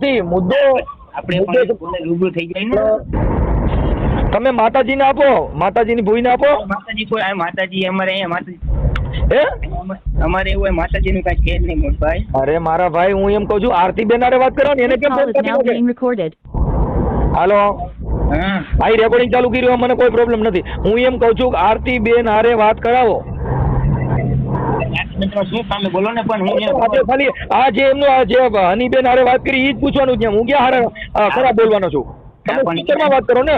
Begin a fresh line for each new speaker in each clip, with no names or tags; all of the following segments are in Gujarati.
નથી મુદ્દો
આપણે રૂબરૂ થઈ જાય ને.
તમે માતાજીને આપો. માતાજીની ભૂઈને આપો.
માતાજી કોઈ આ માતાજી અમારે અહીંયા માતાજી અમારે એવું હોય માતાજીનું કાંઈ છે જ નહીં મોટભાઈ
અરે મારા ભાઈ હું એમ કહું છું આરતી બેન હારે વાત કરો ને એને કેમ. હાલો?
હા.
ભાઈ રેકોર્ડિંગ ચાલુ કર્યું મને કોઈ પ્રોબ્લેમ નથી. હું એમ કહું છું આરતી બેન હારે વાત કરાવો.
મિત્રો શું સામે બોલો ને પણ હું
ખાલી આ જે એમનું આ જે હનીબેન હારે વાત કરી ઈ જ પૂછવાનું છે. હું ક્યાં હારે ખરાબ બોલવાનો છું? તમે સ્પીકરમાં વાત કરો ને.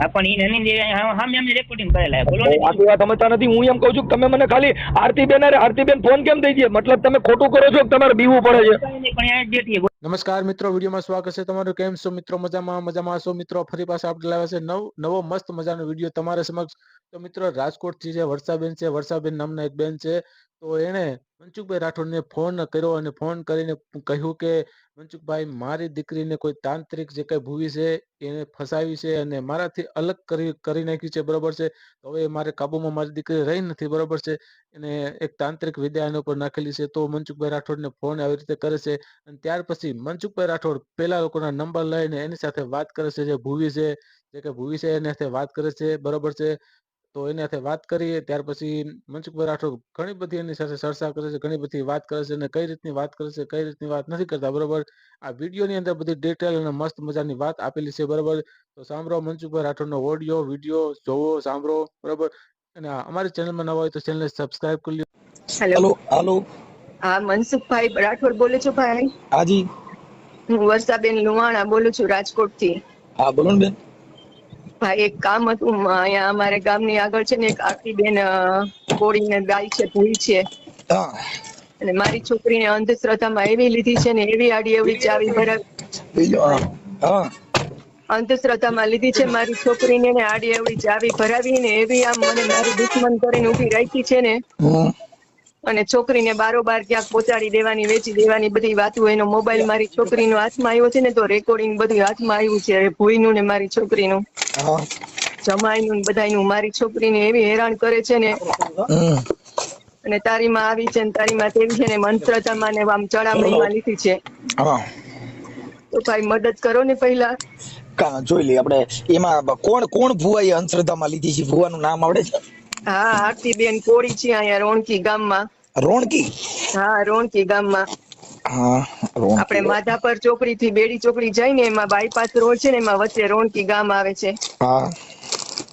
હા પણ એની રેકોર્ડિંગ કરેલા બોલો ને.
આટલી વાત સમજતા નથી. હું એમ કહું છું કે તમે મને ખાલી આરતીબેન હારે આરતીબેન ફોન કેમ થઈ દે મતલબ તમે ખોટું કરો છો કે તમારે બીવું પડે છે?
પણ.
નમસ્કાર મિત્રો, વિડીયોમાં સ્વાગત છે તમારું. કેમ છો મિત્રો? મજામાં? મજામાં છો મિત્રો? ફરી પાછા આપણે લાવ્યા છે નવ, નવો મસ્ત મજાનો વીડિયો તમારા સમક્ષ. તો મિત્રો, રાજકોટથી જે વર્ષાબેન છે, વર્ષાબેન નામના એક બેન છે. તો એણે મનસુખભાઈ રાઠોડને ફોન કર્યો અને ફોન કરીને કહ્યું કે, મનસુખભાઈ, મારી દીકરીને કોઈ તાંત્રિક જે કંઈ ભૂવી છે, એને ફસાવી છે અને મારાથી અલગ કરી કરી નાખી છે, બરોબર છે? તો હવે મારે કાબુમાં મારી દીકરી રહી નથી, બરોબર છે? એને એક તાંત્રિક વિદ્યા એના ઉપર નાખેલી છે. તો મનસુખભાઈ રાઠોડને ફોન આવી રીતે કરે છે અને ત્યાર પછી મનસુખભાઈ રાઠોડ પેલા લોકોના નંબર લઈને એની સાથે વાત કરે છે જે ભૂવી છે જે કે ભૂવી છે એની સાથે વાત કરે છે બરોબર છે? તો એની સાથે વાત કરીએ ત્યાર પછી મનસુખભાઈ રાઠોડ ઘણી બધી એની સાથે ચર્ચા કરે છે ઘણી બધી વાત કરે છે અને કઈ રીતની વાત કરે છે કઈ રીતની વાત નથી કરતા બરોબર? આ વિડીયોની અંદર બધી ડિટેલ અને મસ્ત મજાની વાત આપેલી છે બરોબર? તો સાંભળો મનસુખભાઈ રાઠોડનો ઓડિયો વીડિયો જોવો સાંભળો બરોબર? અને અમારી ચેનલમાં નવા હોય તો ચેનલને સબસ્ક્રાઇબ કરી લો
હેલો
હાલો હાલો
હા મનસુખભાઈ રાઠોડ બોલે છો ભાઈ?
હાજી.
હું વર્ષાબેન લુવાણા બોલું છું રાજકોટથી
હા બોલો ને બેન.
ભાઈ એક કામ હતું અહીંયા અમારે ગામની આગળ છે ને એક આખી બેન કોળીને ગાય છે ભૂઈ છે. અને મારી છોકરીને અંધશ્રદ્ધામાં એવી લીધી છે ને એવી આડી એવડી ચાવી ભરાવી. અંધશ્રદ્ધામાં લીધી છે મારી છોકરીને ને આડી એવડી ચાવી ભરાવી ને એવી આમ મને મારી દુશ્મન કરીને ઊભી રાખી છે ને. અને છોકરીને બારોબાર ક્યાંક પહોંચાડી દેવાની વેચી દેવાની બધી વાતો એનો મોબાઈલ મારી છોકરીનો હાથમાં આવ્યો છે ને તો રેકોર્ડિંગ બધું હાથમાં આવ્યું છે. ભૂઈનું ને મારી છોકરીનું. જમાઈનું બધાનું મારી છોકરીને એવી હેરાન કરે છે ને. અને તારી માં આવી છે ને તારી માં તેવી છે ને મંત્રતામાં ને આમ ચડામણીમાં લીધી છે. તો ભાઈ મદદ કરો ને પહેલા.
કા જોઈ લઈએ. આપણે એમાં કોણ કોણ ભુવાએ અંધશ્રદ્ધામાં લીધી છે? ભુવાનું નામ આવડે છે?
હા આરતીબેન કોળી છે અહીંયા રોણકી ગામમાં.
રોણકી?
હા રોણકી ગામમાં. આપણે માધાપર ચોકડી થી બેડી ચોકડી જાય ને એમાં બાયપાસ રોડ છે ને એમાં વચ્ચે રોણકી ગામ આવે છે.
હા.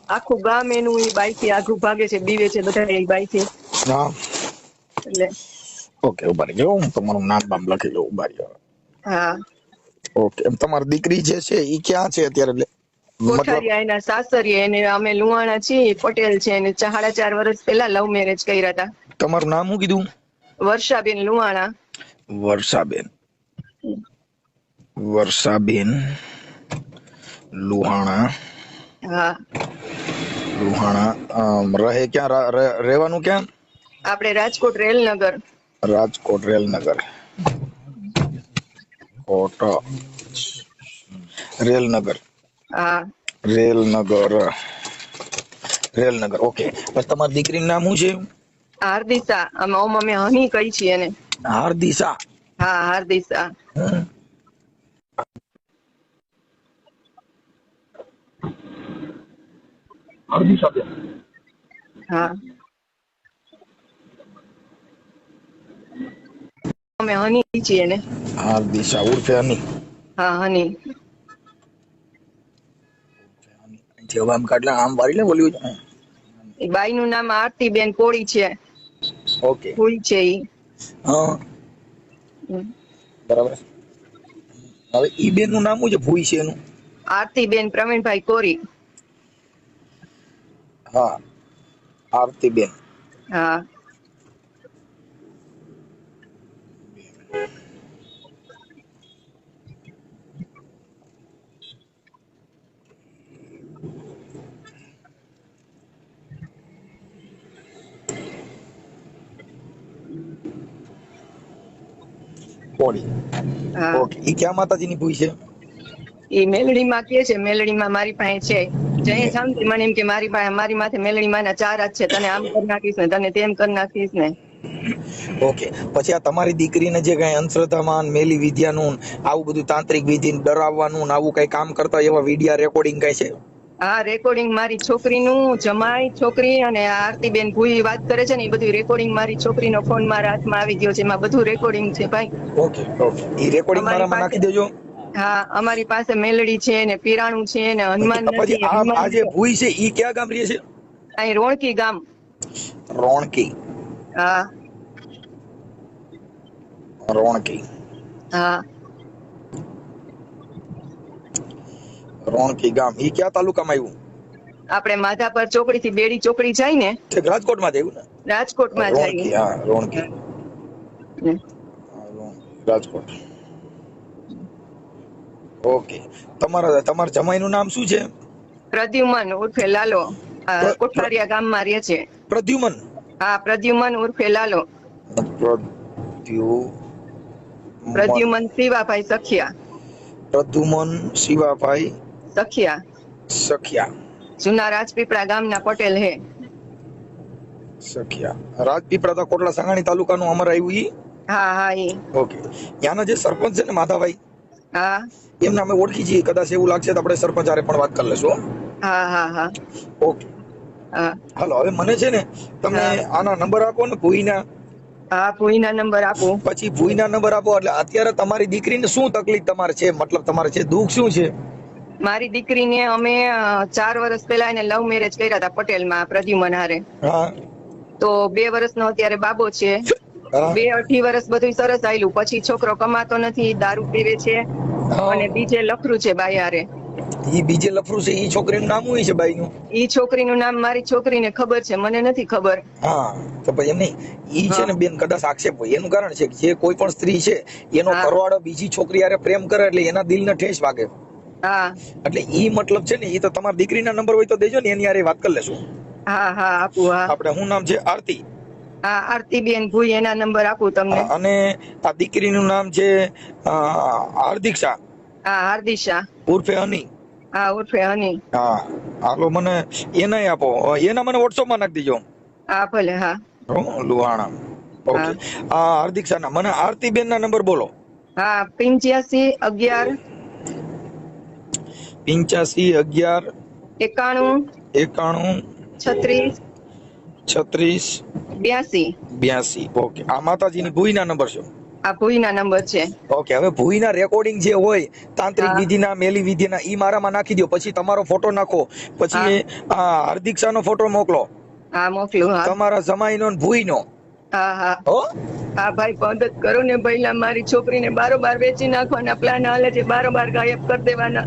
આખું ગામ એનું એ બાઈકથી આઘું ભાગે છે બીવે છે બધા એ બાઈકથી
હા.
એટલે.
ઓકે ઊભા રહેજો હું તમારું નામ બામ લખી લઉં ઊભા
હા.
ઓકે તમારી દીકરી જે છે એ ક્યાં છે અત્યારે? એટલે
કોઠારિયા એના સાસરીએ એને અમે લુહાણા છીએ પટેલ છે એને સાડા ચાર વર્ષ પહેલા લવ મેરેજ કર્યા હતા.
તમારું નામ શું કીધું?
વર્ષાબેન લુહાણા.
વર્ષાબેન. વર્ષાબેન લુહાણા.
હા.
લુહાણા રહે ક્યાં? રહેવાનું ક્યાં?
આપણે રાજકોટ રેલનગર.
રાજકોટ રેલનગર. કોટ. રેલનગર. રેલનગર. રેલનગર ઓકે. બસ તમારી દીકરીનું નામ શું છે?
હાર્દિસા. અમે ઓમ અમે હની કહી છીએ એને.
હાર્દિશા
હા હાર્દિસા.
હમ.
હા. અમે હની છીએ ને
હાર્દિશા ઉર્ફે હની.
હા હની.
અહીંથી હવે આમ કાઢલા આમ વારી લે બોલ્યું છે
એ બાઈ નું નામ આરતીબેન કોળી છે.
ઓકે.
કોળી છે ઈ.
હા. બરાબર. હવે ઈ બેનનું નામ છે? ભૂઈ છે એનું?
આરતીબેન પ્રવીણભાઈ કોરી
હા. આરતી બેન
હા.
કોળી ઓકે. ઈ ક્યાં માતાજીની ભૂઈ છે?
એ મેલડીમાં કે છે મેલડીમાં મારી પાસે છે. જય શાંતિ મને એમ કે મારી પાસે મારી માથે મેલડીમાં ના ચાર જ છે તને આમ કરી નાખીશ ને તને તેમ કરી નાખીશ ને.
ઓકે. પછી આ તમારી દીકરીને જે કઈ અંધશ્રદ્ધામાં મેલી વિદ્યાનું ને આવું બધું તાંત્રિક વિધિ ને ડરાવવાનું ને આવું કઈ કામ કરતા એવા વિડિયા રેકોર્ડિંગ કઈ છે?
હા રેકોર્ડિંગ મારી છોકરીનું જમાઈ છોકરી અને આરતીબેન ભૂઈ વાત કરે છે ને એ બધું રેકોર્ડિંગ મારી છોકરીનો ફોન મારા હાથમાં આવી ગયો છે. એમાં બધું રેકોર્ડિંગ છે ભાઈ.
Okay okay. એ રેકોર્ડિંગ મારામાં નાખી દેજો.
હા અમારી પાસે મેલડી છે ને પીરાણું છે ને હનુમાન નથી
આ આ જે ભૂઈ છે ઈ ક્યાં ગામ રહે છે?
અહીં રોણકી ગામ.
રોણકી.
હા.
રોણકી.
હા.
રોણકી ગામ. ઈ કયા તાલુકામાં આવ્યું
આપણે માધાપર ચોકડી થી બેડી ચોકડી જાય ને
રાજકોટમાં જ આવ્યું ને?
રાજકોટમાં જાય.
હા રોણકી. રાજકોટ. ઓકે. તમારા તમારા જમાઈનું નામ શું છે?
પ્રદ્યુમન ઉર્ફે લાલો. કોઠારિયા ગામમાં રહે છે.
પ્રદ્યુમન?
હા પ્રદ્યુમન ઉર્ફે લાલો.
પ્રદ્યુ
પ્રદ્યુમન શિવાભાઈ સખિયા.
પ્રદ્યુમન શિવાભાઈ
સખિયા.
સખિયા.
જૂના રાજપીપળા ગામના પટેલ હે.
સખિયા. રાજપીપળા તો કોટલા સાંગાણી તાલુકાનું અમર આવ્યું ઈ?
હા હા ઈ.
ઓકે. ત્યાંના જે સરપંચ છે ને માધાભાઈ
હા.
એમને અમે ઓળખી છીએ. કદાચ એવું લાગશે તો આપણે સરપંચ આરે પણ વાત કરી લેશું હા.
હા હા
ઓકે. હાલો હવે મને છે ને તમે. આના નંબર આપો ને ભૂઈના.
હા ભૂઈના નંબર આપો.
પછી ભૂઈના નંબર આપો એટલે અત્યારે તમારી દીકરીને શું તકલીફ તમારે છે? મતલબ તમારે છે દુઃખ શું છે?
મારી દીકરીને અમે ચાર વર્ષ પહેલા એને લવ મેરેજ કર્યા હતા પટેલમાં પ્રદ્યુમન હારે તો બે વર્ષનો અત્યારે બાબો છે. બે અઢી વર્ષ બધું સરસ આયલું. પછી છોકરો કમાતો નથી દારૂ પીવે છે અને બીજે લફરું છે બાઈ હારે.
ઈ બીજે લફરું છે ઈ છોકરીનું નામ શું છે બાઈનું?
ઈ છોકરીનું નામ મારી છોકરીને ખબર છે મને નથી ખબર.
હા તો ભાઈ એમ નહીં. ઈ છે ને બેન કદાચ આક્ષેપ હોય. એનું કારણ છે કે જે કોઈ પણ સ્ત્રી છે એનો
હા.
ઘરવાળો બીજી છોકરી હારે પ્રેમ કરે એટલે એના દિલને ઠેસ વાગે.
હા.
એટલે ઈ મતલબ છે ને ઈ તો તમારી દીકરીના નંબર હોય તો દેજો ને એની હારે વાત કરી લેશું.
હા હા આપું હા.
આપણે હું નામ છે આરતી.
હા આરતીબેન ભૂઈ એના નંબર આપું તમને.
અને આ દીકરીનું નામ છે હાર્દિક શાહ.
હા હાર્દિશા
ઉર્ફે હની.
હા ઉર્ફે હની.
હા હાલો મને એનાય આપો. એના મને WhatsApp માં નાખી દેજો.
હા ભલે હા.
લુહાણા. ઓકે. આ હાર્દિક શાહ મને આરતીબેન ના નંબર બોલો.
હા પિંચ્યાસી અગિયાર
પિંચ્યાસી અગિયાર
એકાણું
એકાણું
છત્રીસ
છત્રીસ
બ્યાસી.
બ્યાસી. ઓકે. આ માતાજીની ભૂઈના નંબર છે?
આ ભૂઈના નંબર છે.
ઓકે. હવે ભૂઈના રેકોર્ડિંગ જે હોય તાંત્રિક. વિધિના મેલી વિધિના ઈ મારામાં નાખી દો પછી તમારો ફોટો નાખો. પછી આ હાર્દિક શાહનો ફોટો મોકલો.
હા મોકલું હા.
તમારા જમાઈનો ને ભૂઈનો.
હા હા.
હો?
હા ભાઈ મદદ કરો ને ભાઈ મારી છોકરીને બારોબાર વેચી નાખવાના પ્લાન હાલે છે. બારોબાર ગાયબ કરી દેવાના.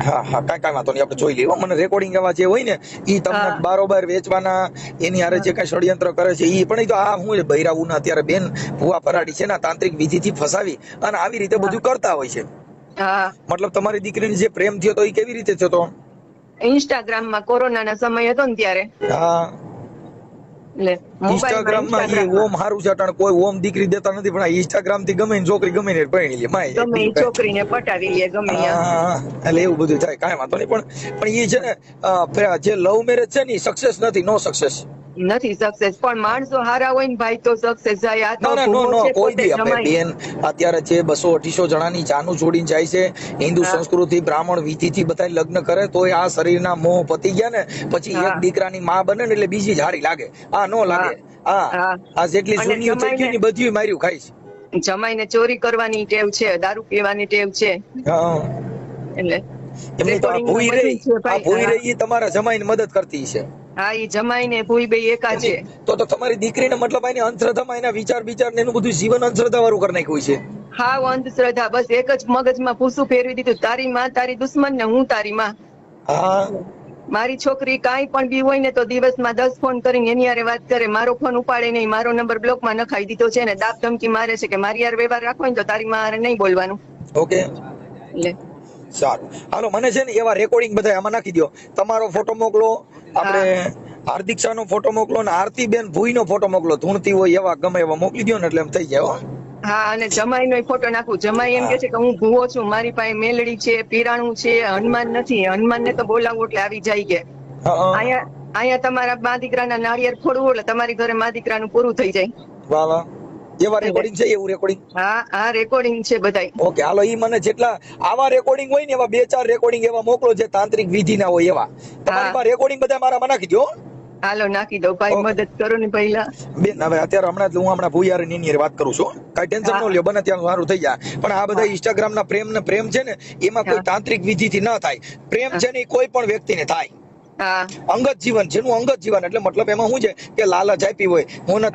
હા હા કાંઈ કાંઈ વાંધો નહીં આપણે જોઈ લઈએ. મને રેકોર્ડિંગ એવા જે હોય ને એ તમને બારોબાર વેચવાના એની હારે જે કઈ ષડયંત્ર કરે છે એ પણ તો આ હું છે બૈરાવુના અત્યારે બેન ભુવા ફરાડી છે ને તાંત્રિક વિધિથી ફસાવી અને આવી રીતે બધું કરતા હોય છે.
હા.
મતલબ તમારી દીકરીને જે પ્રેમ થયો તો એ કેવી રીતે થયો તો?
કોરોના ના સમય હતો ને ત્યારે.
હા.
એટલે
ઇન્સ્ટાગ્રામમાં
એ
ઓમ હારું છે અટાણે કોઈ ઓમ દીકરી દેતા નથી પણ ઇન્સ્ટાગ્રામથી ગમે છોકરી ગમે ને પરણી લે માય
ગમે છોકરી ને પટાવી લે ગમે
એટલે એવું બધું થાય કાંઈ વાંધો નહીં પણ પણ એ છે ને જે લવ મેરેજ છે ને સક્સેસ નથી નો સક્સેસ
નથી સક્સેસ પણ માણસો હારા હોય ને ભાઈ તો સક્સેસ જાય આ તો
ના ના કોઈ દી આપણે બેન અત્યારે છે બસો અઢીસો જણાની જાનું છોડીને જાય છે. હિન્દુ સંસ્કૃતિ બ્રાહ્મણ વિધિથી બધા લગ્ન કરે તો આ શરીરના મોહ પતી ગયા ને પછી એક દીકરાની માં બને ને એટલે બીજી જ લાગે. આ નો લાગે. હા. આ જેટલી જૂની ગઈ ને બધી માર્યું ખાઈશ
જમાઈને ચોરી કરવાની ટેવ છે દારૂ પીવાની ટેવ છે.
હા.
એટલે
એમની તો આ ભૂઈ રહી. આ
ભૂઈ
રહી તમારા જમાઈને મદદ કરતી છે
હા ઈ જમાઈને ભૂઈ બે એકા છે.
તો તો તમારી દીકરીને મતલબ એની અંધશ્રદ્ધામાં એના વિચાર વિચાર ને એનું બધું જીવન અંધશ્રદ્ધા વાળું કરી નાખ્યું છે.
હાવ અંધશ્રદ્ધા. બસ એક જ મગજમાં ભૂસું ફેરવી દીધું. તારી માં તારી દુશ્મન ને હું તારી માં.
હા.
મારી છોકરી કાંઈ પણ બી હોય ને તો દિવસમાં દસ ફોન કરીને એની યારે વાત કરે. મારો ફોન ઉપાડે નહીં. મારો નંબર બ્લોકમાં નખાઈ દીધો છે ને દાબ ધમકી મારે છે કે મારી યાર વ્યવહાર રાખવો ને તો તારી મારે નહીં બોલવાનું.
ઓકે.
એટલે
સારું. હાલો મને છે ને એવા રેકોર્ડિંગ બધા આમાં નાખી દો તમારો ફોટો મોકલો. આપણે હાર્દિક શાહ નો ફોટો મોકલો ને આરતી બેન ભૂઈ નો ફોટો મોકલો. ધૂણતી હોય એવા ગમે એવા મોકલી દો ને એટલે એમ થઈ જાય હા.
અને જમાઈ નો ફોટો નાખું. જમાઈ એમ કે છે કે હું ભૂવો છું મારી પાસે મેલડી છે પીરાણું છે હનુમાન નથી. હનુમાન ને તો બોલાવું એટલે આવી જાય કે. અહીંયા અહીંયા તમારા મા દીકરાના નાળિયેર ફોડવું એટલે તમારી ઘરે મા દીકરાનું પૂરું થઈ જાય.
વાહ વાહ. એવા રેકોર્ડિંગ છે એવું રેકોર્ડિંગ
હા આ રેકોર્ડિંગ છે બધાય.
ઓકે હાલો ઈ મને જેટલા આવા રેકોર્ડિંગ હોય ને એવા બે ચાર રેકોર્ડિંગ એવા મોકલો જે તાંત્રિક વિધિ ના હોય એવા. તમારી પાસે રેકોર્ડિંગ બધા મારામાં નાખી દો
હાલો નાખી દો ભાઈ મદદ કરો ને પહેલા.
બેન હવે અત્યારે હમણાં હું હમણાં ભૂયારની વાત કરું છું કઈ ટેન્શન. ન લ્યો બને ત્યાં સારું થઈ જાય. પણ આ બધા ઇન્સ્ટાગ્રામ ના પ્રેમ ને પ્રેમ છે ને એમાં કોઈ તાંત્રિક વિધિ થી ના થાય. પ્રેમ છે ને કોઈ પણ વ્યક્તિને થાય.
હા
અંગત જીવન જેનું અંગત જીવન એટલે મતલબ એમાં શું છે કે લાલચ આપી હોય. હું ને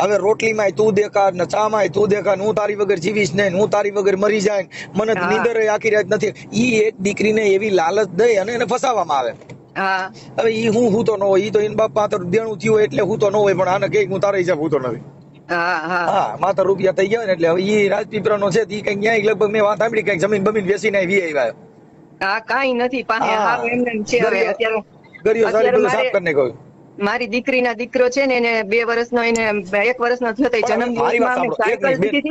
હવે રોટલીમાં તું દેખા ને ચામાં તું દેખા હું તારી વગર જીવીશ નહીં હું તારી વગર મરી જાય મને નીંદર આખી રાત નથી. ઈ એક દીકરીને એવી લાલચ દઈ અને એને ફસાવવામાં આવે. હવે ઈ હું હું તો ન હોય ઈ તો એના બાપ માથે દેણું થયું હોય એટલે હું તો ન હોય પણ આને કે હું તારા હિસાબ હું તો નથી
હા હા.
રૂપિયા થઈ ગયા ને એટલે હવે ઈ રાજપીપળા નો છે ઈ કઈ ક્યાંય લગભગ મેં વાત સાંભળી કઈ જમીન બમીન વેચીને વી આવ્યા.
હા કઈ નથી પાસે એમને એમ છે અત્યારે.
ગરિયો સારી બધું સાફ કરીને કહ્યું
મારી દીકરીના દીકરો છે ને એને બે વર્ષનો એને એક વર્ષનો થયો તો જન્મ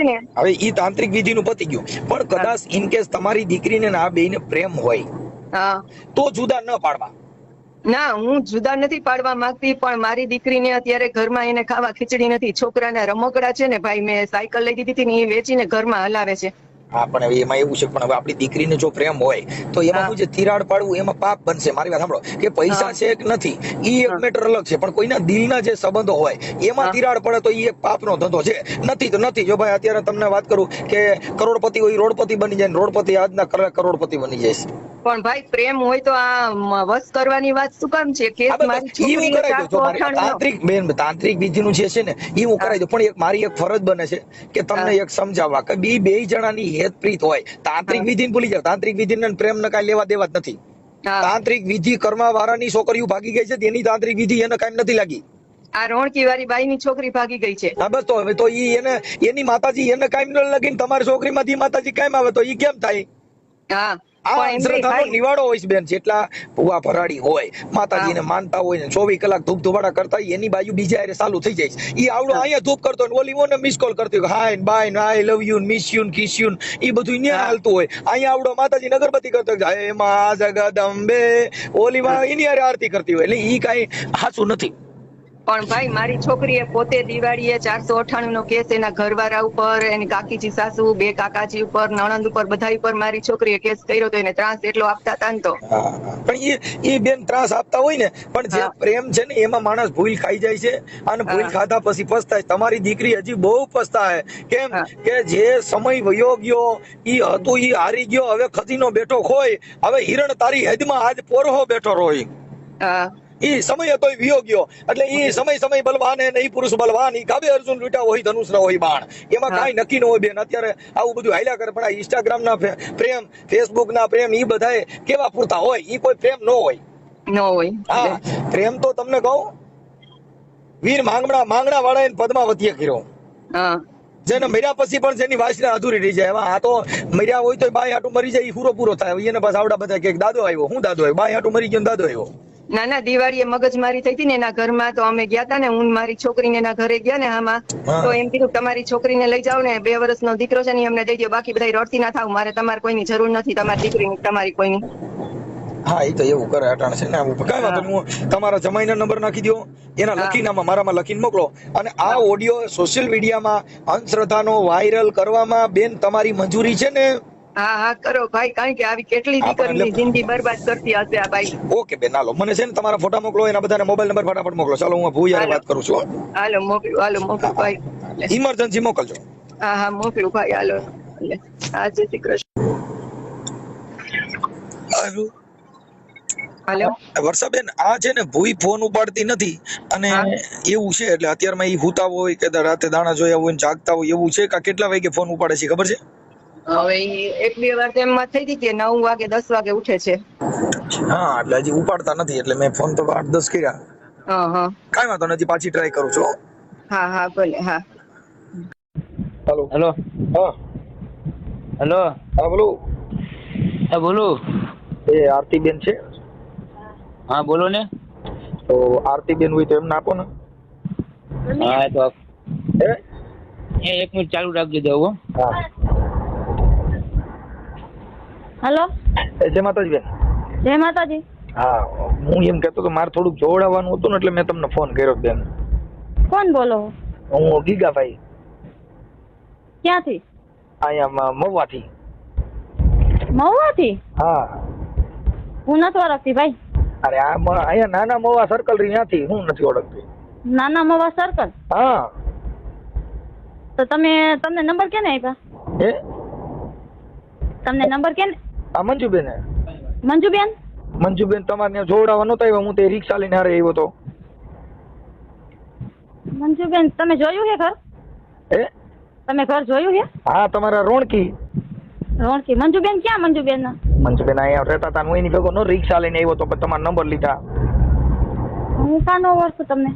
ને.
હવે ઈ તાંત્રિક વિધિનું પતી ગયું. પણ કદાચ ઇન કેસ તમારી દીકરીને ને આ બેયને પ્રેમ હોય
હા.
તો જુદા ન પાડવા.
ના હું જુદા નથી પાડવા માંગતી પણ મારી દીકરીને અત્યારે ઘરમાં એને ખાવા ખીચડી નથી. છોકરાના રમકડા છે ને ભાઈ મેં સાયકલ લઈ દીધી હતી ને એ વેચીને ઘરમાં હલાવે છે.
હા પણ એમાં એવું છે પણ હવે આપણી દીકરીને જો પ્રેમ હોય તો એમાં
હું.
જે તિરાડ પાડવું એમાં પાપ બનશે મારી વાત સાંભળો. કે પૈસા છે કે નથી એ એક મેટર અલગ છે પણ કોઈના દિલના જે સંબંધો હોય એમાં તિરાડ પડે તો એ એક પાપનો ધંધો છે. નથી તો નથી. જો ભાઈ અત્યારે તમને વાત કરું કે કરોડપતિ હોય રોડપતિ બની જાય રોડપતિ આજના કર- કરોડપતિ બની જાય
પણ ભાઈ પ્રેમ હોય તો આ વસ કરવાની વાત શું કામ છે? કેસ મારી
ઈ કરાવી દઉં. જો મારી
498 નો.
તાંત્રિક બેન તાંત્રિક વિધિનું જે છે ને એ હું કરાવી દઉં. પણ એક મારી એક ફરજ બને છે કે તમને એક સમજાવવા કે બે બે જણાની હેતપ્રીત હોય. તાંત્રિક વિધિ ભૂલી જાવ તાંત્રિક વિધિ ને પ્રેમ ને કાંઈ લેવા દેવા જ નથી. તાંત્રિક વિધિ કરવા વાળાની છોકરીઓ ભાગી ગઈ છે તેની તાંત્રિક વિધિ એને કાંઈ નથી લાગી.
આ રોણકી વાળી બાઈ ની છોકરી ભાગી ગઈ છે.
હા બસ તો હવે તો ઈ એને એની માતાજી એને કાંઈ ન લાગી ને તમારી છોકરીમાંથી માતાજી કાંઈ આવે તો ઈ કેમ થાય?
હા.
આ
પણ એમ નહીં
અંધશ્રદ્ધાનો નિવાડો હોય છે બેન જેટલા ભુવા ભરાડી હોય માતાજીને માનતા હોય ને ચોવીસ કલાક ધૂપ ધુવાડા કરતા હોય એની બાજુ બીજા હારે ચાલુ થઈ જાય છે. ઈ આવડો અહીંયા ધૂપ કરતો હોય ઓલી ઓને મિસ કોલ કરતી હોય હાય બાય ને I love you miss you kiss you ઈ બધું ન્યા
હા.
હાલતું હોય. અહીંયા આવડો માતાજી અગરબત્તી કરતો હોય જય માં જગદંબે. ઓલી એની હારે આરતી કરતી હોય. એટલે ઈ કાંઈ હાસુ નથી.
પણ ભાઈ મારી છોકરીએ પોતે દિવાળીએ ચારસો અઠાણું નો કેસ એના ઘરવાળા ઉપર એની કાકીજી સાસુ બે કાકાજી ઉપર નણંદ ઉપર બધા ઉપર મારી છોકરીએ કેસ કર્યો તો એને ત્રાસ એટલો આપતા હતા તો.
પણ એ એ બેન ત્રાસ આપતા હોય ને પણ જે પ્રેમ છે ને એમાં માણસ ભૂલ ખાઈ જાય છે અને ભૂલ ખાધા પછી પસ્તાય. તમારી દીકરી હજી બહુ પસ્તાય. કેમ. કે જે સમય વયો ગયો ઈ હતું ઈ હારી ગયો હવે ખતીનો બેઠો ખોય. હવે હિરણ તારી હેદમાં આજ પોરહો બેઠો રોય. ઈ સમય હતો વિયો ગયો. એટલે ઈ સમય સમય બલવાન હે ને પુરુષ બલવાન ઈ કાબે અર્જુન લૂટા હોય ધનુષ ન હોય બાણ. એમાં. કાંઈ નક્કી ન હોય બેન. અત્યારે આવું બધું હાલ્યા કરે પણ આ ઇન્સ્ટાગ્રામ ના પ્રેમ ફેસબુક ના પ્રેમ ઈ બધાય કેવા પૂરતા હોય? ઈ કોઈ પ્રેમ ન હોય.
ન હોય.
હા. પ્રેમ તો તમને કહું વીર માંગણા માંગણા વાળા એને પદ્માવતીએ કર્યો.
હા.
જેને મર્યા પછી પણ જેની વાસના અધૂરી રહી જાય. આ તો મર્યા હોય તો બાય આટું મરી જાય પૂરો પૂરો થાય. એને પાછા આવડા બધા કે દાદો આવ્યો હું દાદો આવ્યો? બાય આટું મરી ગયો દાદો આવ્યો.
ના ના દિવાળીએ મગજમારી થઈ હતી ને એના ઘરમાં તો અમે ગયા હતા ને હું મારી છોકરીને એના ઘરે ગયા ને આમાં તો એમ કીધું તમારી છોકરીને લઈ જાઓ ને બે વર્ષનો દીકરો છે ને અમને દઈ દો બાકી બધા રડતી ના થાવ મારે તમારે કોઈની જરૂર નથી તમારી દીકરીની તમારી કોઈની.
હા એ તો એવું કરે અટાણ છે ને આવું કઈ વાત હું. તમારા જમાઈના નંબર નાખી દો એના લખીનામાં મારામાં લખીને મોકલો. અને આ ઓડિયો સોશિયલ મીડિયામાં અંધશ્રદ્ધાનો વાયરલ કરવામાં બેન તમારી મંજૂરી છે ને?
હા હા કરો ભાઈ કારણ કે આવી કેટલી દીકરીની જિંદગી બરબાદ કરતી હશે આ ભાઈ
ઓકે બેન હાલો. મને છે ને તમારા ફોટા મોકલો એના બધાને મોબાઈલ નંબર ફટાફટ મોકલો. ચાલો હું ભૂયારે વાત કરું છું હો.
હાલો મોકલું હાલો મોકલું ભાઈ.
ઇમરજન્સી મોકલજો.
હા હા મોકલું ભાઈ હાલો. હા જય શ્રી કૃષ્ણ.
હાલો.
હાલો.
વર્ષાબેન આ છે ને ભૂઈ ફોન ઉપાડતી નથી અને એવું છે એટલે અત્યારમાં એ હુતા હોય કે રાતે દાણા જોયા હોય ને જાગતા હોય એવું છે કે કેટલા વાગે ફોન ઉપાડે છે ખબર છે?
હવે એક બે વાર તો એમમાં થઈ હતી કે નવ વાગે દસ વાગે ઉઠે છે.
હા એટલે હજી ઉપાડતા નથી એટલે મેં ફોન તો આઠ દસ કર્યા.
હા હા.
કાંઈ વાંધો નથી પાછી ટ્રાય કરું છું હા.
હા ભલે હા.
હેલો
હેલો
હા.
હેલો
હા બોલો.
હા બોલો.
એ આરતીબેન છે.
હા બોલો ને.
તો આરતીબેન હોય તો એમને આપો ને.
હા તો
હે?
એ એક મિનિટ ચાલુ રાખજો દેવું
હા.
હલો?
જય માતાજી બેન.
જય માતાજી.
હા હું એમ કહેતો કે મારે થોડુંક જોવડાવવાનું હતું ને એટલે મેં તમને ફોન કર્યો બેન.
કોણ બોલો?
હું ગીગાભાઈ.
ક્યાંથી?
અહીંયા મહુવાથી.
મહુવાથી?
હા.
હું નથી ઓળખતી ભાઈ.
અરે આ અહીંયા નાના મહુવા સર્કલ રહી ત્યાંથી હું નથી ઓળખતી.
નાના મહુવા સર્કલ
હા.
તો તમે તમને નંબર કેને આપ્યા?
હે?
તમને નંબર કેને?
આ મંજુબેન
મંજુબેન?
મંજુબેન તમારે ત્યાં જોડાવા નહોતા આવ્યા? હું તે રિક્ષા લઈને હારે આવ્યો તો.
મંજુબેન તમે જોયું હે ઘર?
એ
તમે ઘર જોયું હે?
હા તમારા રોણકી.
રોણકી. મંજુબેન ક્યાં મંજુબેન?
મંજુબેન અહીંયા રહેતા હતા હું એની ભેગો નો રિક્ષા લઈને આવ્યો તો તમારો નંબર લીધા.
હું કાનો ઓળખું તમને?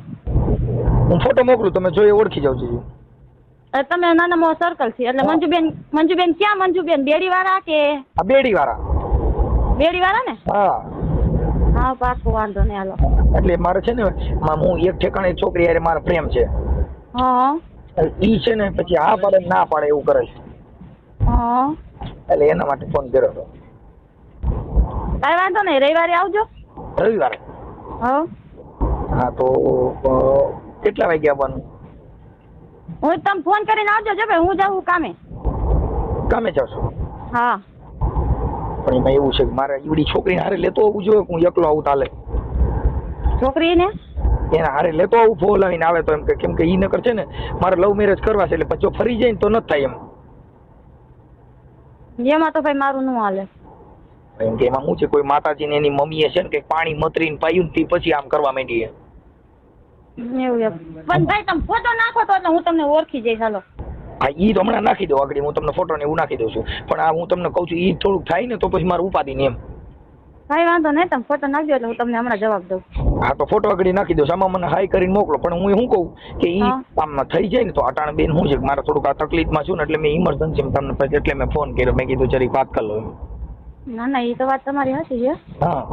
હું ફોટો મોકલું તમે જોઈએ ઓળખી જાવ
અરે તમે નાના મો સર્કલ છે એટલે મંજુબેન મંજુબેન ક્યાં? મંજુબેન બેડી વાળા કે?
બેડી વાળા
બેડી વાળા ને?
હા.
હા પાકો વાંધો નહીં હાલો.
એટલે મારે છે ને મામ હું એક ઠેકાણે છોકરી હારે મારો પ્રેમ છે.
હા.
ઈ છે ને પછી હા પાડે ના પાડે એવું કરે છે.
હા.
એટલે એના માટે ફોન કર્યો હતો.
કઈ વાંધો નહીં રવિવારે આવજો.
રવિવારે?
હા.
હા તો કેટલા વાગે આવવાનું?
હું તમ ફોન કરીને આવજો જો ભાઈ હું જાઉં કામે.
કામે જશો?
હા.
પણ એમાં એવું છે કે મારે ઈવડી છોકરીને હારે લેતો આવું જોઈએ હું એકલો આવું તાલે?
છોકરીને?
એને હારે લેતો આવું ફોન લાવીને આવે તો એમ કે કેમ કે ઈ નકર છે ને મારે લવ મેરેજ કરવા છે એટલે પછી ફરી જાય ને તો ન થાય એમ.
એમાં તો ભાઈ મારું ન હાલે.
એમ કે એમાં શું છે? કોઈ માતાજીને એની મમ્મીએ છે ને કંઈક પાણી મતરીને પાયું ને પછી આમ કરવા માંડી
એવું એમ. પણ ભાઈ તમે ફોટો નાખો તો એટલે હું તમને ઓળખી જઈશ હાલો.
હા ઈ તો હમણાં નાખી દઉં આગળ હું તમને ફોટો ને એવું નાખી દઉં છું. પણ આ હું તમને કહું છું ઈ થોડુંક થાય ને તો પછી મારે ઉપાધિ એમ.
કઈ વાંધો નહીં તમે ફોટો નાખજો એટલે હું તમને હમણાં જવાબ દઉં.
હા તો ફોટો આગળ નાખી દઉં આમાં મને હાઈ કરીને મોકલો. પણ હું શું કહું કે ઈ. આમ થઈ જાય ને તો અટાણ બેન હું છે મારે થોડુંક આ તકલીફમાં છું ને એટલે મેં ઇમરજન્સી તમને એટલે મેં ફોન કર્યો. મેં કીધું જરીક વાત કરી લો
ના ના એ તો વાત તમારી હશે
હા.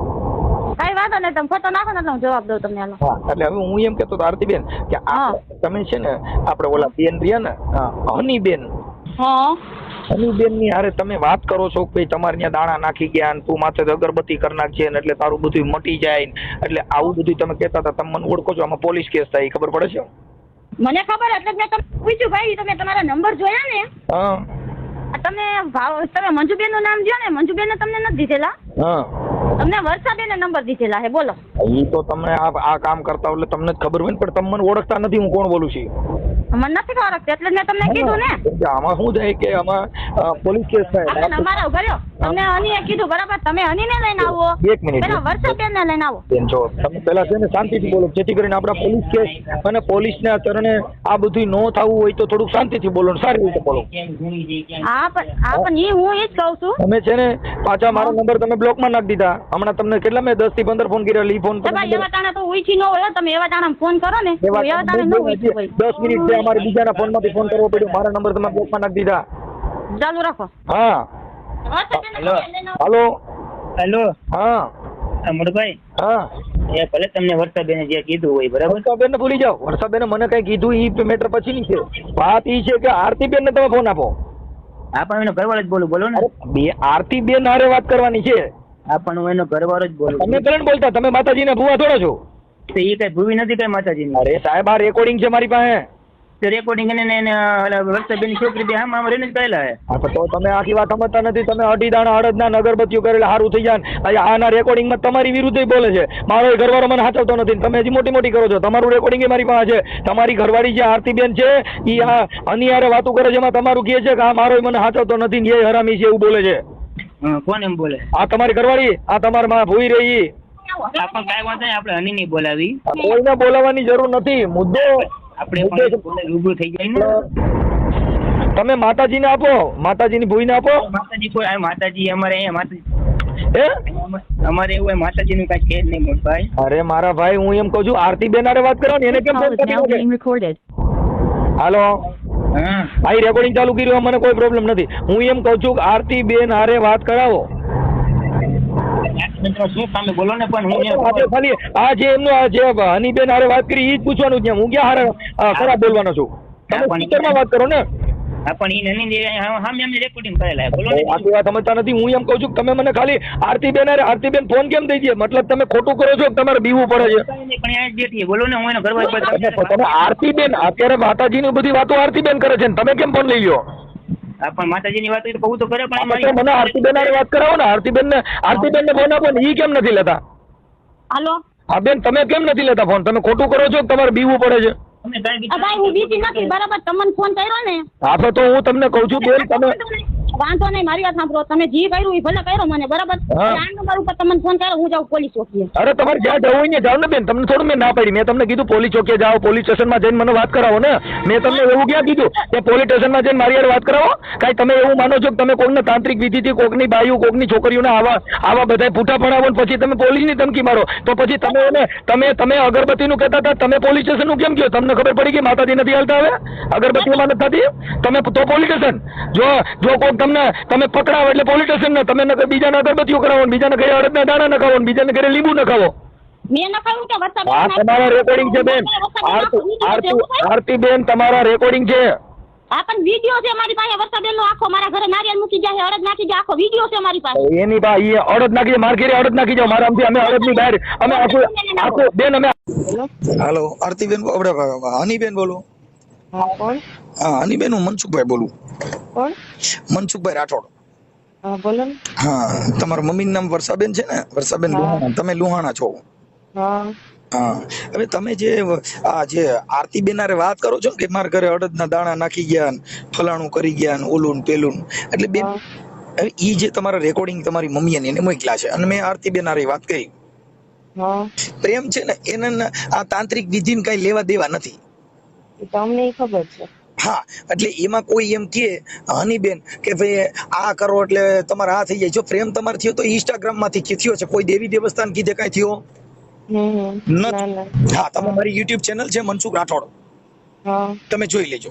કાંઈ વાંધો નહીં તમે ફોટો નાખો ને એટલે હું જવાબ દઉં તમને હાલો
હા એટલે હવે હું એમ કેતો આરતી બેન કે આ તમે છે ને આપણે ઓલા બેન રહ્યા ને હની બેન
હા.
અનુબેનની હારે તમે વાત કરો છો કે તમારે ત્યાં દાણા નાખી ગયા ને તું માથે અગરબત્તી કરી નાખજે ને એટલે તારું બધું મટી જાય એટલે આવું બધું તમે કહેતા હતા તમે મને ઓળખો છો આમાં પોલીસ કેસ થાય ખબર પડે છે?
મને ખબર એટલે જ મેં તમને પૂછ્યું ભાઈ તમે તમારા નંબર જોયા ને?
હા.
તમે ભાવ તમે મંજુબેનનું નામ જો ને? મંજુબેન ને તમને નથી દીધેલા?
હા.
તમને વર્ષાબેને નંબર દીધેલા હે બોલો.
એ તો તમને આ આ કામ કરતા એટલે તમને જ ખબર હોય ને, પણ તમને મને ઓળખતા નથી હું કોણ બોલું છું.
મને નથી ઓળખતી એટલે મેં તમને કીધું ને.
કે આમાં શું થાય કે આમાં પોલીસ કેસ
થાય?
થાય
નંબર ભર્યો તમને હનીએ કીધું બરાબર? તમે હનીને લઈને આવો.
એક મિનિટ.
પેલા વર્ષાબેન ને લઈને આવો.
બેન જો તમે પેલા છે ને શાંતિથી બોલો જેથી કરીને આપણા પોલીસ કેસ અને પોલીસના ચરણે આ બધું નો થવું હોય તો થોડુંક શાંતિથી બોલો ને સારી રીતે બોલો.
હા પણ હા પણ એ હું એ જ કહું છું.
તમે છે ને પાછા મારો નંબર તમે બ્લોકમાં નાખી દીધા. હમણાં તમને કેટલા મેં દસથી પંદર ફોન કર્યા ઈ ફોન
એવા ટાણે તો ઉઈથી ન હોય તમે એવા ટાણે ફોન કરો ને.
એવા
ટાણે ન હોય.
દસ મિનિટ છે અમારે બીજાના ફોનમાંથી ફોન કરવો પડ્યો. મારા નંબર તમે બ્લોકમાં નાખી દીધા.
ચાલુ રાખો.
હા.
હેલો.
હાલો.
હેલો.
હા.
મોટભાઈ.
હા.
એ ભલે તમને વર્ષાબેન જે કીધું હોય બરાબર?
વર્ષાબેન ભૂલી જાઓ. વર્ષાબેન મને કઈ કીધું ઈ મેટર પછીની છે. વાત ઈ છે કે આરતીબેન ને તમે ફોન આપો.
હા પણ એનો ઘરવાળો જ બોલું. બોલો ને.
બે આરતીબેન હારે વાત કરવાની છે.
હા પણ હું એનો ઘરવાળો જ બોલું
તમે કોણ બોલતા તમે માતાજીના ભૂવા થોડો છો.
તો એ કઈ ભૂવી નથી કઈ માતાજીની?
અરે સાહેબ આ રેકોર્ડિંગ છે મારી પાસે.
રેકોર્ડિંગ અને એને છોકરી બે આમ આમ રહીને જ કરેલા હે
તો તો તમે આખી વાત સમજતા નથી. તમે અઢી દાણા અડદના નગરબત્તીઓ કરેલા સારું થઈ જાય આના રેકોર્ડિંગમાં તમારી વિરુદ્ધ બોલે છે. મારો ઘરવાળો મને સાચવતો નથી તમે હજી મોટી મોટી કરો છો. તમારું રેકોર્ડિંગ મારી પાસે છે. તમારી ઘરવાળી જે આરતીબેન છે એ આ અનિયારે વાતો કરે છે એમાં તમારું કહે છે કે આ મારો મને સાચવતો નથી એ હરામી છે એવું બોલે છે.
કોણ એમ બોલે?
આ તમારી ઘરવાળી? આ તમારા માં ભૂઈ રહી
હા કાંઈ વાંધો નહીં આપણે હની નહીં બોલાવી.
કોઈને બોલાવવાની જરૂર નથી. મુદ્દો
આપણે પણ રૂબરૂ થઈ જાય ને.
તમે માતાજીને આપો. માતાજીની ભૂઈને આપો.
માતાજી કોઈ આ માતાજી અમારે અહીંયા માતાજી અમારે એવું હોય માતાજીનું કાંઈ છે જ નહીં મોટભાઈ
અરે મારા ભાઈ હું એમ કહું છું આરતી બેન હારે વાત કરવાની એને કેમ કરી. હાલો?
હા.
ભાઈ રેકોર્ડિંગ ચાલુ કર્યું મને કોઈ પ્રોબ્લેમ નથી. હું એમ કહું છું આરતી બેન હારે વાત કરાવો.
મિત્રો શું સામે બોલો ને પણ હું
ખાલી આ જે એમનું આ જે હનીબેન હારે વાત કરી એ જ પૂછવાનું છે. હું ક્યાં હારે ખરાબ બોલવાનો છું? તમે સ્પીકરમાં વાત કરો ને.
પણ ઈ નની રેકોર્ડિંગ કરેલા બોલો ને.
વાત સમજતા નથી. હું એમ કહું છું કે તમે મને ખાલી આરતીબેન અરે આરતીબેન ફોન કેમ થઈ ગયા? મતલબ તમે ખોટું કરો છો તમારે બીવું પડે છે?
પણ જ બેઠી બોલો ને હું એનો ઘરવાળી
તમે તમે આરતીબેન અત્યારે માતાજીની બધી વાતો આરતીબેન કરે છે તમે કેમ ફોન લઈ લ્યો?
પણ માતાજીની વાત હોય તો કહું તો કરે પણ
મને આરતીબેન વાત કરાવો ને આરતીબેન ને આરતીબેન ને ફોન આપો ને ઈ કેમ નથી લેતા?
હાલો.
હા બેન તમે કેમ નથી લેતા ફોન? તમે ખોટું કરો છો તમારે બીવું પડે છે?
અમે કાંઈ
ભાઈ હું બીજી નથી બરાબર તમને ફોન કર્યો ને?
હા તો તો હું તમને કહું છું બેન તમે
વાંધો નહીં મારી વાત સાંભળો. તમે જે કર્યું એ ભલે કર્યો મને બરાબર. આ નંબર ઉપર તમને ફોન કર્યો હું જાઉં પોલીસ ચોકીએ.
અરે તમારે જ્યાં જવું ને જાઓ ને બેન તમને થોડું મેં ના પાડી. મેં તમને કીધું પોલીસ ચોકીએ જાઓ પોલીસ સ્ટેશનમાં જઈને મને વાત કરાવો ને. મેં તમને એવું ક્યાં કીધું કે પોલીસ સ્ટેશનમાં જઈને મારી વાત કરાવો? કાંઈ તમે એવું માનો છો કે તમે કોકને તાંત્રિક વિધિથી કોકની બાયું કોકની છોકરીઓને આવા આવા બધા પૂઠા પડાવો ને પછી તમે પોલીસની ધમકી મારો? તો પછી તમે એને તમે તમે અગરબત્તીનું કહેતા હતા તમે પોલીસ સ્ટેશનનું કેમ કહો તમને ખબર પડી કે માતાજી નથી હાલતા હવે? અગરબત્તીમાં નથી થતી? તમે તો પોલીસ સ્ટેશન જો જો કોક તમને તમે પકડાવો એટલે પોલીસ સ્ટેશન ને તમે બીજાને અગરબત્તીઓ કરાવો બીજાને ઘરે અડદના દાણા નખાવો બીજાને ઘરે લીંબુ નખાવો.
ન કહ્યું
આ તમારા રેકોર્ડિંગ છે બેન. આરતી બેન તમારા રેકોર્ડિંગ છે.
હા પણ વીડિયો છે મારી પાસે વરસાદ નો આખો મારા ઘરે નારિયેળ મૂકી જાય અડદ નાખી જાય આખો વીડિયો છે મારી પાસે.
એની બા એ અડદ નાખી માર ઘરે અડદ નાખી જાઓ મારા અમે અડદની બહાર અમે આખું આખું બેન અમે
હાલો આરતીબેન આપણે હનીબેન બોલું.
હા કોણ
હા હનીબેન હું મનસુખભાઈ બોલું.
કોણ?
મનસુખભાઈ રાઠોડ.
હા બોલો ને.
હા તમારા મમ્મીનું નામ વર્ષાબેન છે ને? વર્ષાબેન લુહાણા. તમે લુહાણા છો.
હા.
હા હવે તમે જે આ જે આરતીબેન બેનારે વાત કરો છો ને કે મારા ઘરે અડદના દાણા નાખી ગયા ને ફલાણું કરી ગયા ને ઓલું ને પેલું એટલે બેન હવે ઈ જે તમારા રેકોર્ડિંગ તમારી મમ્મીએ ને એને મોકલ્યા છે. અને મેં આરતીબેન હારે વાત કરી.
હા.
પ્રેમ છે ને એને આ તાંત્રિક વિધિને કઈ લેવા દેવા નથી.
એ તો અમને ઈ ખબર છે.
હા એટલે એમાં કોઈ એમ કે હનીબેન કે ભાઈ આ કરો એટલે તમારે આ થઈ જાય. જો પ્રેમ તમારે થયો તો ઇન્સ્ટાગ્રામમાંથી થયો છે. કોઈ દેવી દેવસ્થાન કીધે કાંઈ થયો.
ના
નથી હા તમે મારી યુટ્યુબ ચેનલ છે મનસુખ રાઠોડ. તમે જોઈ લેજો.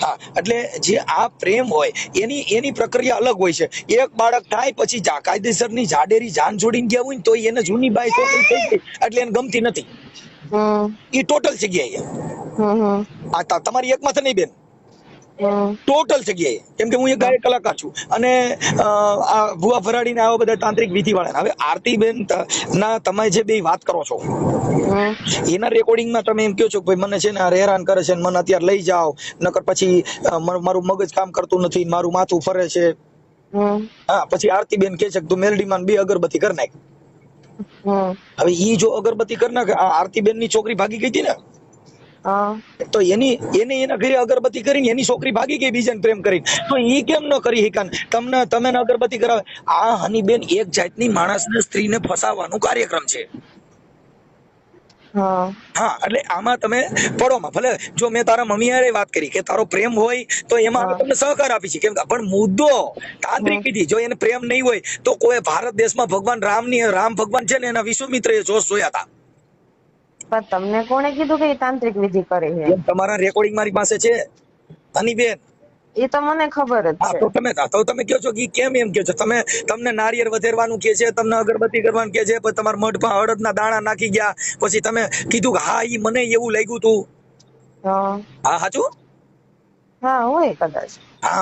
હા
એટલે જે આ પ્રેમ હોય એની એની પ્રક્રિયા અલગ હોય છે. એક બાળક થાય પછી કાયદેસર કાયદેસરની જાડેરી જાન જોડીને ગયા હોય ને તો એને જૂની બાઈ થઈ ગઈ. એટલે એને ગમતી નથી. એ ટોટલ જગ્યાએ આ તમારી એક માથે નહીં બેન. ટોટલ જગ્યાએ. કેમ કે હું એક ગાયક કલાકાર છું. અને આ ભુવા ફરાડીને આવા બધા તાંત્રિક વિધિ વાળા હવે આરતીબેન ના તમે જે બે વાત કરો છો. એના રેકોર્ડિંગમાં તમે એમ કહો છો કે ભાઈ મને છે ને આ હેરાન કરે છે મને અત્યારે લઈ જાઓ. નકર પછી મારું મગજ કામ કરતું નથી મારું માથું ફરે છે. હા. પછી આરતીબેન કહે છે કે તું મેલડીમાં બે અગરબત્તી કરી નાખ. હવે ઈ જો અગરબત્તી કરી નાખે આ આરતીબેનની છોકરી ભાગી ગઈ હતી ને? તો એની એને એના ઘરે અગરબત્તી કરીને એની છોકરી ભાગી ગઈ બીજાને પ્રેમ કરીને. તો ઈ કેમ ન કરી હિકાન? તમને તમે અગરબત્તી કરાવે. આ હનીબેન એક જાતની માણસને સ્ત્રીને ફસાવવાનું કાર્યક્રમ છે.
હા.
એટલે આમાં તમે પડોમાં ભલે જો મેં તારા મમ્મી હારે વાત કરી કે તારો પ્રેમ હોય તો એમાં અમે તમને સહકાર આપી છે કેમ પણ મુદ્દો તાંત્રિક વિધિ. જો એને પ્રેમ નહીં હોય તો કોઈ ભારત દેશમાં ભગવાન રામની રામ ભગવાન છે ને એના વિશ્વમિત્રએ જોશ જોયા હતા.
પણ તમને કોણે કીધું કે તાંત્રિક વિધિ કરે છે?
તમારા રેકોર્ડિંગ મારી પાસે છે. હનીબેન
એ તો મને ખબર જ છે.
તો તમે તો તમે કહો છો કે કેમ એમ કહો છો? તમે તમને નારિયેળ વધેરવાનું કે છે તમને અગરબત્તી કરવાનું કે છે પછી તમારા મઢમાં અડદના દાણા નાખી ગયા પછી તમે કીધું કે હા ઈ મને એવું લાગ્યું તું.
હા.
હા સાચું?
હા હોય કદાચ.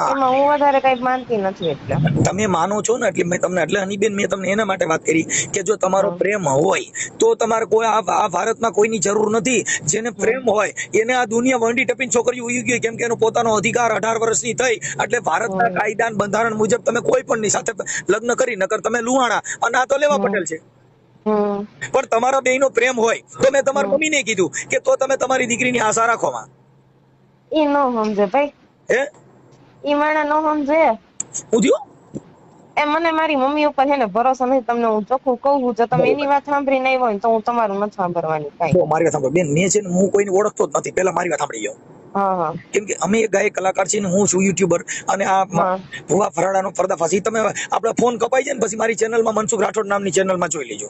એમાં હું વધારે કઈ માનતી નથી એટલે.
તમે માનો છો ને એટલે મેં તમને એટલે હનીબેન મેં તમને એના માટે વાત કરી કે જો તમારો પ્રેમ હોય તો તમારે કોઈ આ આ ભારતમાં કોઈની જરૂર નથી. જેને પ્રેમ હોય એને આ દુનિયા વંડી ટપીને છોકરીઓ ઉઈ ગઈ કેમ કે એનો પોતાનો અધિકાર અઢાર વર્ષની થઈ એટલે ભારતના કાયદા બંધારણ મુજબ તમે કોઈ પણ ની સાથે લગ્ન કરી નકર તમે લુહાણા અને આ તો લેવા પટેલ છે. પણ તમારા બેયનો પ્રેમ હોય તો મેં તમારા મમ્મીને કીધું કે તો તમે તમારી દીકરીની આશા રાખોમાં
ઈ નો સમજે ભાઈ.
હે
ઈ માણા નો સમજે.
હું થયું
એ મને મારી મમ્મી ઉપર છે ને ભરોસો નથી. તમને હું ચોખ્ખું કહું જો તમે એની વાત સાંભળી નહીં હોય તો હું તમારું નથી સાંભળવાની કાંઈ.
મારી વાત સાંભળો. બેન મેં છે ને હું કોઈને ઓળખતો જ નથી. પેલા મારી વાત સાંભળી
હા હા.
કેમ કે અમે એક ગાયક કલાકાર છીએ હું છું યુટ્યુબર અને આ
હા.
ભુવા ફરાડાનો પર્દાફાશ. તમે આપણા ફોન કપાઈ જાય ને પછી મારી ચેનલમાં મનસુખ રાઠોડ નામની ચેનલમાં જોઈ લેજો.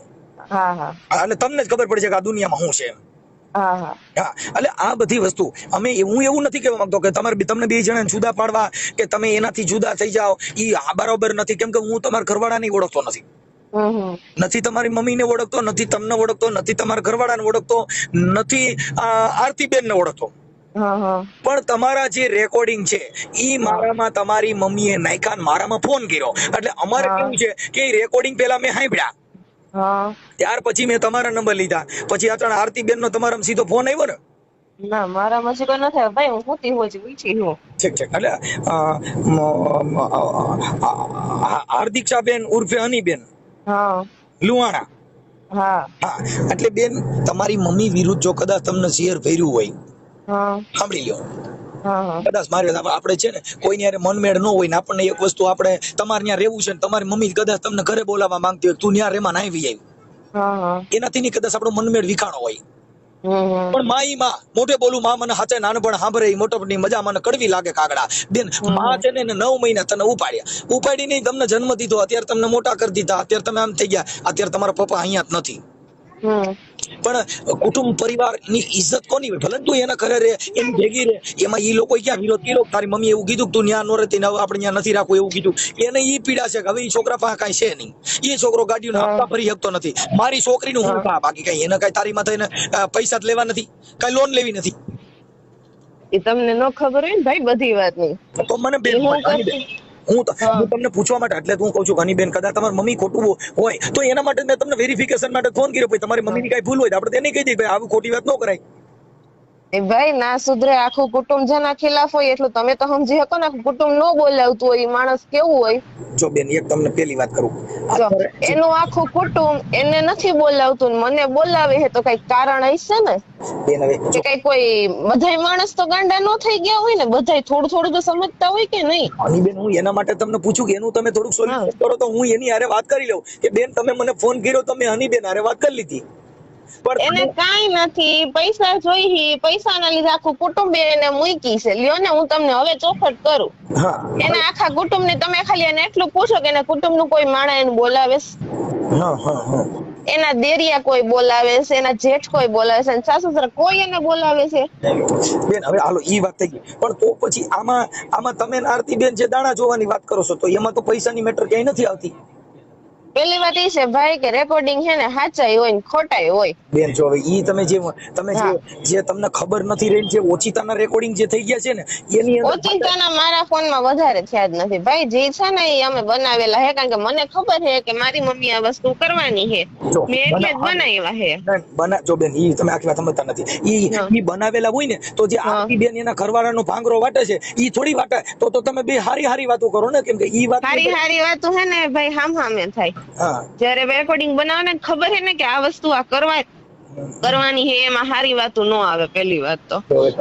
હા હા.
હા, એટલે તમને જ ખબર પડશે કે આ દુનિયામાં શું છે એમ.
હા
એટલે આ બધી વસ્તુ અમે હું એવું નથી કહેવા માંગતો કે તમારે તમને બે જણા જુદા પાડવા કે તમે એનાથી જુદા થઈ જાઓ ઈ બરાબર નથી. કેમ કે હું તમારા ઘરવાળાને ઓળખતો નથી. નથી તમારી મમ્મીને ઓળખતો નથી તમને ઓળખતો નથી તમારા ઘરવાળાને ઓળખતો નથી આ આરતીબેનને ઓળખતો.
હા હા.
પણ તમારા જે રેકોર્ડિંગ છે ઈ મારામાં તમારી મમ્મીએ નાયકાન ને મારામાં ફોન કર્યો. એટલે અમારે કેવું છે કે રેકોર્ડિંગ પેલા મેં સાંભળ્યા. ત્યાર પછી મેં તમારા નંબર લીધા. પછી અચાનક આરતી બેન નો તમારા સીધો ફોન આવ્યો ને?
ના મારા મજી કોઈ નથી ભાઈ હું હોતી હોય છે પૂછી હું.
ઠીક ઠીક. એટલે અ, મ, મ, અ, અ, અ, બેન
હા.
લુહાણા.
હા.
હા એટલે બેન તમારી મમ્મી વિરુદ્ધ જો કદાચ તમને શેર ભર્યું હોય
હા.
સાંભળી લ્યો. કદાચ મારે આપણે છે ને કોઈની હારે મનમેળ ન હોય ને આપણને એક વસ્તુ આપણે તમારે ત્યાં રહેવું છે ને તમારી મમ્મી કદાચ તમને ઘરે બોલાવવા માંગતી હોય તું ત્યાં રેમાં નાહી આવી એનાથી ની કદાચ આપણો મનમેળ વિખાણો હોય. પણ માઈ માં મોટે બોલું માં મને સાચે નાનપણ સાંભળે ઈ મોટપણની મજા મને કડવી લાગે કાગડા. બેનમાં છે ને નવ મહિના તને ઉપાડ્યા. ઉપાડી નહીં તમને જન્મ દીધો અત્યારે તમને મોટા કરી દીધા અત્યારે તમે આમ થઈ ગયા અત્યારે તમારા પપ્પા અહીંયા જ નથી. પણ કુટુંબ પરિવારની ઇજ્જત કોની હોય? ભલે તું એના ઘરે રે એની ભેગી રે એમાં એ લોકો ક્યાં વિરોધ કર્યો? તારી મમ્મી એવું કીધું કે તું ન્યા નો રહેતી ને હવે આપણે ત્યાં નથી રાખવું એવું કીધું. એને એ પીડા છે કે હવે ઈ છોકરા પાસે કાંઈ છે નહીં. એ છોકરો ગાડીનો હપ્તા ભરી શકતો નથી. મારી છોકરીનું હું કા બાકી કઈ? એને કઈ તારી માથે એને પૈસા જ લેવા નથી? કઈ લોન લેવી નથી?
એ તમને ન ખબર હોય ને ભાઈ બધી વાતની.
તો મને બેન
એ હું
હું. તમને પૂછવા માટે એટલે હું કહું છું ઘનીબેન કદાચ તમારી મમ્મી ખોટું હોય તો એના માટે મેં તમને વેરિફિકેશન માટે ફોન કર્યો. ભાઈ તમારી મમ્મીની કઈ ભૂલ હોય તો આપણે તેને કહી દઈએ ભાઈ આવી ખોટી વાત ન કરાય.
એ ભાઈ ના સુધરે આખું કુટુંબ જેના ખિલાફ હોય એટલું તમે તો સમજી શકો ને કુટુંબ નો બોલાવતું હોય માણસ કેવું હોય?
જો બેન એક તમને પેલી વાત કરું.
એનું આખું કુટુંબ એને નથી બોલાવતું મને બોલાવે છે તો કઈ કારણ હશે ને?
બેન હવે
કે કઈ કોઈ બધાય માણસ તો ગાંડા નો થઈ ગયા હોય ને બધાય થોડું થોડું તો સમજતા હોય કે નહીં?
હની બેન હું એના માટે તમને પૂછું કે એનું તમે થોડુંક સોલ્યુશન કરો તો હું એની હારે વાત કરી લઉં. કે બેન તમે મને ફોન કર્યો તમે હની બેન હારે વાત કરી લીધી.
એને કાઈ નથી. પૈસા જોઈ પૈસાના લીધે આખું કુટુંબ એને મૂકી છે. લ્યો ને હું તમને હવે ચોખટ કરું. એના આખા કુટુંબ ને તમે ખાલી એને એટલું પૂછો કે એના કુટુંબનું કોઈ માણા એને બોલાવે એના દેરિયા કોઈ બોલાવે છે? એના જેઠ કોઈ બોલાવે છે? સાસુ સસરા કોઈ એને બોલાવે છે?
બેન હવે હાલો ઈ વાત થઈ ગઈ. પણ તો પછી આમાં આમાં તમે ને આરતી બેન જે દાણા જોવાની વાત કરો છો તો એમાં તો પૈસાની મેટર ક્યાંય નથી આવતી.
પેલી વાત એ છે ભાઈ કે રેકોર્ડિંગ છે ને સાચાઈ હોય ને ખોટાઈ હોય.
બેન જો હવે ઈ તમે જે તમે જે જે તમને ખબર નથી રહી જે ઓચિતાના રેકોર્ડિંગ જે થઈ ગયા છે ને એની અંદર
ઓચિંતાના મારા ફોનમાં વધારે થયા જ નથી. ભાઈ જે છે ને એ અમે બનાવેલા છે કારણ કે મને ખબર છે કે મારી મમ્મી આ વસ્તુ કરવાની છે. મેં એટલે જ
બના-
બનાવ્યા છે.
બના જો બેન ઈ તમે આખી વાત સમજતા નથી. ઈ ઈ બનાવેલા હોય ને તો જે આખી બેન એના ઘરવાળાનો ભાંગરો વાટે છે ઈ થોડી વાટે. તો તો તમે બે હારી હારી વાતો કરો ને કેમ કે ઈ વાત
હારી હારી વાતો હે ને ભાઈ હામ હામે થાય. જયારે રેકોર્ડિંગ બનાવવાને ખબર હે ને કે આ વસ્તુ આ કરવા કરવાની હે એમાં હારી વાતો ન આવે પહેલી વાત તો.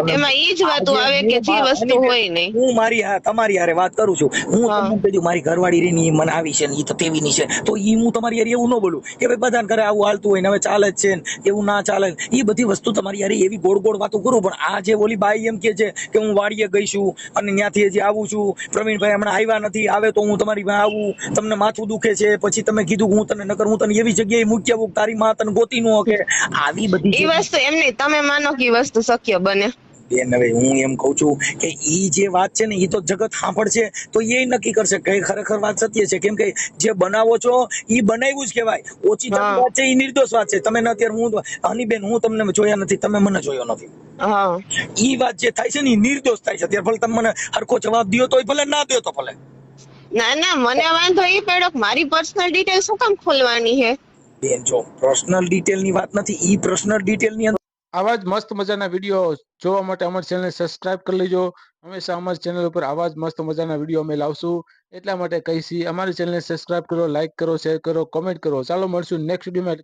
એમાં ઈ જ વાતો આવે કે જે વસ્તુ હોય નહીં
હું મારી તમારી હારે વાત કરું છું. હું. તમને કીધું મારી ઘરવાળી ઈ મને આવી છે ને ઈ તો તેવીની છે. તો ઈ હું તમારી હારે એવું ન બોલું કે ભાઈ બધાને ઘરે આવું હાલતું હોય ને હવે ચાલે જ છે ને એવું ના ચાલે ઈ બધી વસ્તુ તમારી હારે એવી ગોળ ગોળ વાતો કરું પણ આ જે ઓલી બાઈ એમ કે છે કે હું વાડીએ ગઈ છું અને ત્યાંથી હજી આવું છું પ્રવીણભાઈ હમણાં આવ્યા નથી આવે તો હું તમારી પાસે આવું તમને માથું દુખે છે પછી તમે કીધું કે હું તને નકર હું તને એવી જગ્યાએ મૂકી આવું તારી માં તને ગોતી નો કે આવી બધી
એ વસ્તુ એમ નહીં તમે માનો કે વસ્તુ શક્ય બને.
બેન હવે હું એમ કઉ છું કે ઈ જે વાત છે ને ઈ તો જગત સાંભળશે તો એ નક્કી કરશે. કે ખરેખર વાત સત્ય છે? કેમ કે જે બનાવો છો ઈ બનાવ્યું જ કહેવાય. ઓછી. વાત છે ઈ નિર્દોષ વાત છે. તમે ન અત્યારે હું હનીબેન હું તમને જોયા નથી તમે મને જોયો નથી. ઈ વાત જે થાય છે ને નિર્દોષ થાય છે. અત્યારે ભલે તમે મને હરખો જવાબ દ્યો તો ભલે ના દો તો ભલે.
ના ના મને વાંધો ઈ પડ્યો મારી પર્સનલ ડિટેલ શું કામ ખોલવાની છે?
બેન, જો પર્સનલ ડિટેલની વાત નથી, ઈ પર્સનલ ડિટેલની અંદર
આવા જ મસ્ત મજાના વીડિયો જોવા માટે અમારી ચેનલને સબસ્ક્રાઇબ કરી લેજો. હંમેશા અમારી ચેનલ ઉપર આવા જ મસ્ત મજાના વીડિયો અમે લાવશું. એટલા માટે કહીશી, અમારી ચેનલને સબસ્ક્રાઇબ કરો લાઇક કરો શેર કરો કોમેન્ટ કરો. ચાલો મળશું નેક્સ્ટ વિડીયોમાં